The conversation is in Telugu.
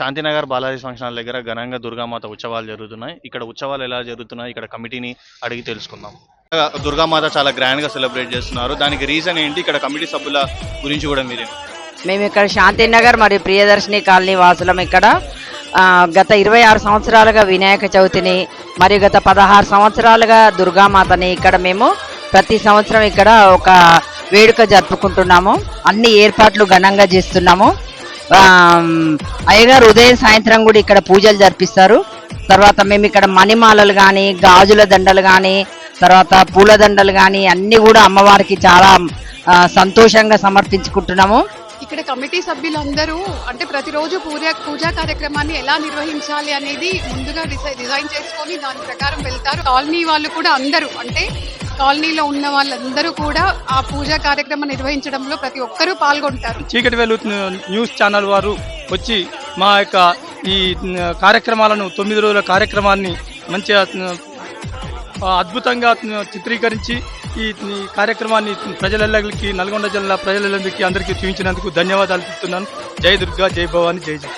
శాంతినగర్ బాలాజీ ఫంక్షన్ హాల్ దగ్గర ఘనంగా దుర్గామాత ఉత్సవాలు జరుగుతున్నాయి. ఇక్కడ ఉత్సవాలు ఎలా జరుగుతున్నాయి? ఇక్కడ కమిటీని అడిగి తెలుసుకుందాం. దుర్గామాత చాలా గ్రాండ్గా సెలబ్రేట్ చేస్తున్నారు. దానికి రీజన్ ఏంటి? ఇక్కడ కమిటీ సభ్యుల గురించి కూడా మీరే. మేము ఇక్కడ శాంతినగర్ మరియు ప్రియదర్శిని కాలనీ వాసులం ఇక్కడ. గత ఇరవై ఆరు సంవత్సరాలుగా వినాయక చవితిని మరియు గత పదహారు సంవత్సరాలుగా దుర్గామాతని ఇక్కడ మేము ప్రతి సంవత్సరం ఇక్కడ ఒక వేడుక జరుపుకుంటున్నాము. అన్ని ఏర్పాట్లు ఘనంగా చేస్తున్నాము. అయ్యగారు ఉదయం సాయంత్రం కూడా ఇక్కడ పూజలు జరిపిస్తారు. తర్వాత మేము ఇక్కడ మణిమాలలు కానీ గాజుల దండలు కానీ తర్వాత పూల దండలు కానీ అన్ని కూడా అమ్మవారికి చాలా సంతోషంగా సమర్పించుకుంటున్నాము. ఇక్కడ కమిటీ సభ్యులందరూ అంటే ప్రతిరోజు పూజ పూజా కార్యక్రమాన్ని ఎలా నిర్వహించాలి అనేది ముందుగా డిసై డిజైన్ చేసుకొని దాని ప్రకారం వెళ్తారు. కాలనీ వాళ్ళు కూడా అందరూ అంటే కాలనీలో ఉన్న వాళ్ళందరూ కూడా ఆ పూజా కార్యక్రమం నిర్వహించడంలో ప్రతి ఒక్కరూ పాల్గొంటారు. చీకటి వెలు న్యూస్ ఛానల్ వారు వచ్చి మా యొక్క ఈ కార్యక్రమాలను తొమ్మిది రోజుల కార్యక్రమాన్ని మంచిగా అద్భుతంగా చిత్రీకరించి ఈ ఈ కార్యక్రమాన్ని ప్రజలకి నల్గొండ జిల్లా ప్రజలందరికీ అందరికీ చూపించినందుకు ధన్యవాదాలు చెప్తున్నాను. జై దుర్గా జై భవాని జై జై.